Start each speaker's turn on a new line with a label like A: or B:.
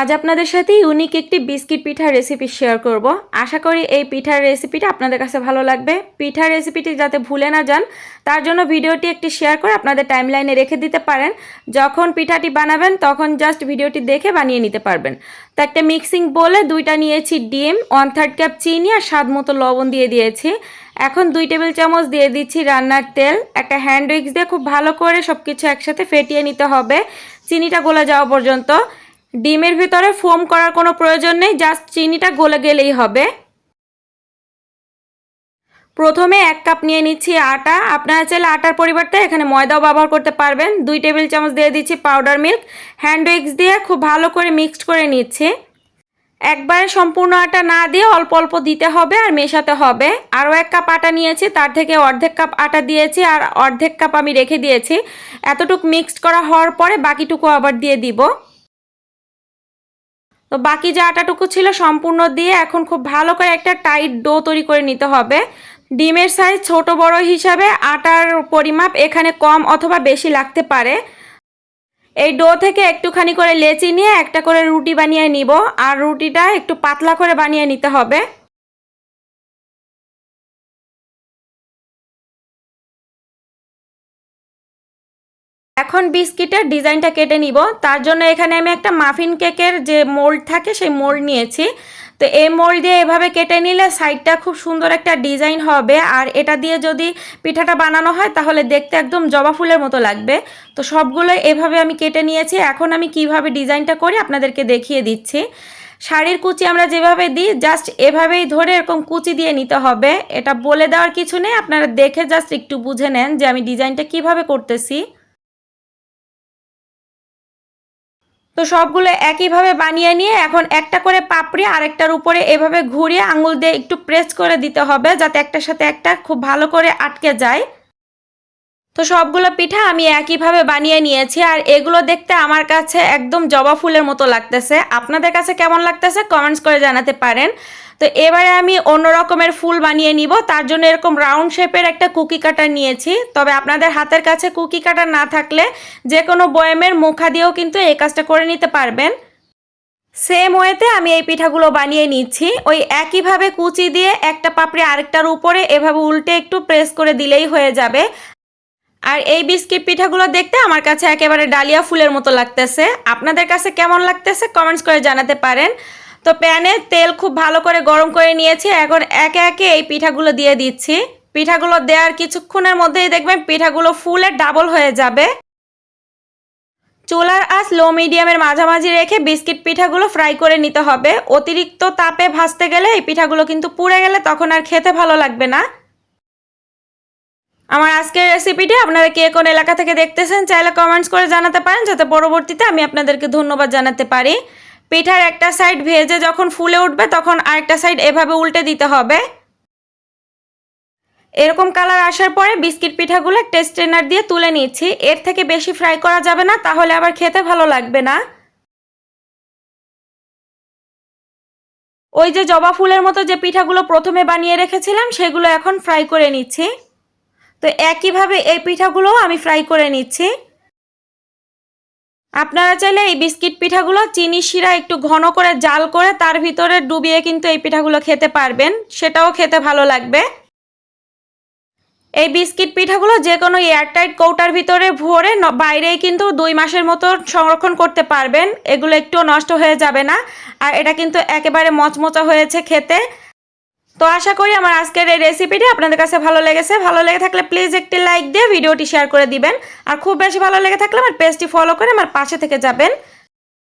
A: আজ আপনাদের সাথে ইউনিক একটি বিস্কিট পিঠার রেসিপি শেয়ার করব। আশা করি এই পিঠার রেসিপিটা আপনাদের কাছে ভালো লাগবে। পিঠার রেসিপিটি যাতে ভুলে না যান, তার জন্য ভিডিওটি একটি শেয়ার করে আপনাদের টাইমলাইনে রেখে দিতে পারেন। যখন পিঠাটি বানাবেন, তখন জাস্ট ভিডিওটি দেখে বানিয়ে নিতে পারবেন। তো একটা মিক্সিং বলে দুইটা নিয়েছি ডিম ওয়ান থার্ড কাপ চিনি আর স্বাদ মতো লবণ দিয়ে দিয়েছি। এখন দুই টেবিল চামচ দিয়ে দিচ্ছি রান্নার তেল। একটা হ্যান্ড উইক্স দিয়ে খুব ভালো করে সব কিছু একসাথে ফেটিয়ে নিতে হবে। চিনিটা গলে যাওয়া পর্যন্ত। ডিমের ভিতরে ফোম করার কোনো প্রয়োজন নেই, জাস্ট চিনিটা গলে গেলেই হবে। প্রথমে এক কাপ নিয়ে নিচ্ছি আটা। আপনারা চাইলে আটার পরিবর্তে এখানে ময়দাও ব্যবহার করতে পারবেন। দুই টেবিল চামচ দিয়ে দিচ্ছি পাউডার মিল্ক হ্যান্ড উইক্স দিয়ে খুব ভালো করে মিক্সড করে নিচ্ছি। একবারে সম্পূর্ণ আটা না দিয়ে অল্প অল্প দিতে হবে আর মেশাতে হবে। আরও এক কাপ আটা নিয়েছি, তার থেকে অর্ধেক কাপ আটা দিয়েছি আর অর্ধেক কাপ আমি রেখে দিয়েছি। এতটুকু মিক্সড করা হওয়ার পরে বাকিটুকু আবার দিয়ে দিব। তো বাকি যে আটাটুকু ছিল সম্পূর্ণ দিয়ে এখন খুব ভালো করে একটা টাইট ডো তৈরি করে নিতে হবে। ডিমের সাইজ ছোট বড় হিসাবে আটার পরিমাপ এখানে কম অথবা বেশি লাগতে পারে। এই ডো থেকে একটুখানি করে লেচি নিয়ে একটা করে রুটি বানিয়ে নিব। আর রুটিটা একটু পাতলা করে বানিয়ে নিতে হবে। এখন বিস্কিটের ডিজাইনটা কেটে নিব। তার জন্য এখানে আমি একটা মাফিন কেকের যে মোল্ড থাকে, সেই মোল্ড নিয়েছি। তো এই মোল্ড দিয়ে এভাবে কেটে নিলে সাইডটা খুব সুন্দর একটা ডিজাইন হবে। আর এটা দিয়ে যদি পিঠাটা বানানো হয়, তাহলে দেখতে একদম জবা ফুলের মতো লাগবে। তো সবগুলো এভাবে আমি কেটে নিয়েছি। এখন আমি কীভাবে ডিজাইনটা করি আপনাদেরকে দেখিয়ে দিচ্ছি। শাড়ির কুচি আমরা যেভাবে দিই, জাস্ট এভাবেই ধরে এরকম কুচি দিয়ে নিতে হবে। এটা বলে দেওয়ার কিছু নেই। আপনারা দেখে জাস্ট একটু বুঝে নেন যে আমি ডিজাইনটা কীভাবে করতেছি। তো সবগুলো একইভাবে বানিয়ে নিয়ে এখন একটা করে পাপড়ি আরেকটার উপরে এভাবে ঘুরিয়ে আঙুল দিয়ে একটু প্রেস করে দিতে হবে যাতে একটার সাথে একটা খুব ভালো করে আটকে যায়। তো সবগুলো পিঠা আমি একইভাবে বানিয়ে নিয়েছি আর এগুলো দেখতে আমার কাছে একদম জবা ফুলের মতো লাগতেছে। আপনাদের কাছে কেমন লাগতেছে কমেন্টস করে জানাতে পারেন। তো এবারে আমি অন্য রকমের ফুল বানিয়ে নিব। তার জন্য এরকম রাউন্ড শেপের একটা কুকি কাটার নিয়েছি। তবে আপনাদের হাতের কাছে কুকি কাটার না থাকলে যে কোনো বয়ামের মুখা দিয়েও কিন্তু এই কাজটা করে নিতে পারবেন। সেম ওয়েতে আমি এই পিঠাগুলো বানিয়ে নিচ্ছি। ওই একইভাবে কুচি দিয়ে একটা পাপড়ি আরেকটার উপরে এভাবে উল্টে একটু প্রেস করে দিলেই হয়ে যাবে। আর এই বিস্কিট পিঠাগুলো দেখতে আমার কাছে একেবারে ডালিয়া ফুলের মতো লাগতেছে। আপনাদের কাছে কেমন লাগতেছে কমেন্টস করে জানাতে পারেন। তো প্যানে তেল খুব ভালো করে গরম করে নিয়েছি, এখন একে একে এই পিঠাগুলো দিয়ে দিচ্ছি। পিঠাগুলো দেওয়ার কিছুক্ষণের মধ্যেই দেখবেন পিঠাগুলো ফুলে ডাবল হয়ে যাবে। চুলার আঁচ লো মিডিয়ামের মাঝামাঝি রেখে বিস্কিট পিঠাগুলো ফ্রাই করে নিতে হবে। অতিরিক্ত তাপে ভাজতে গেলে এই পিঠাগুলো কিন্তু পুড়ে গেলে তখন আর খেতে ভালো লাগবে না। আমার আজকের রেসিপিটি আপনারা কে কোন এলাকা থেকে দেখতেছেন চাইলে কমেন্টস করে জানাতে পারেন, যাতে পরবর্তীতে আমি আপনাদেরকে ধন্যবাদ জানাতে পারি। পিঠার একটা সাইড ভেজে যখন ফুলে উঠবে, তখন আরেকটা সাইড এভাবে উল্টে দিতে হবে। এরকম কালার আসার পরে বিস্কিট পিঠাগুলো একটা স্ট্রেনার দিয়ে তুলে নিচ্ছি। এর থেকে বেশি ফ্রাই করা যাবে না, তাহলে আবার খেতে ভালো লাগবে না। ওই যে জবা ফুলের মতো যে পিঠাগুলো প্রথমে বানিয়ে রেখেছিলাম, সেগুলো এখন ফ্রাই করে নিচ্ছি। তো একইভাবে এই পিঠাগুলোও আমি ফ্রাই করে নিচ্ছি। আপনারা চাইলে এই বিস্কিট পিঠাগুলো চিনি শিরা একটু ঘন করে জাল করে তার ভিতরে ডুবিয়ে কিন্তু এই পিঠাগুলো খেতে পারবেন, সেটাও খেতে ভালো লাগবে। এই বিস্কিট পিঠাগুলো যে কোনো এয়ারটাইট কৌটার ভিতরে ভরে বাইরেই কিন্তু দুই মাসের মতো সংরক্ষণ করতে পারবেন, এগুলো একটু নষ্ট হয়ে যাবে না। আর এটা কিন্তু একেবারে মচমচা হয়েছে খেতে। তো আশা করি আমার আজকের এই রেসিপিটি আপনাদের কাছে ভালো লেগেছে। ভালো লেগে থাকলে প্লিজ একটি লাইক দিয়ে ভিডিওটি শেয়ার করে দিবেন। আর খুব বেশি ভালো লেগে থাকলে আমার পেজটি ফলো করে আমার পাশে থেকে যাবেন।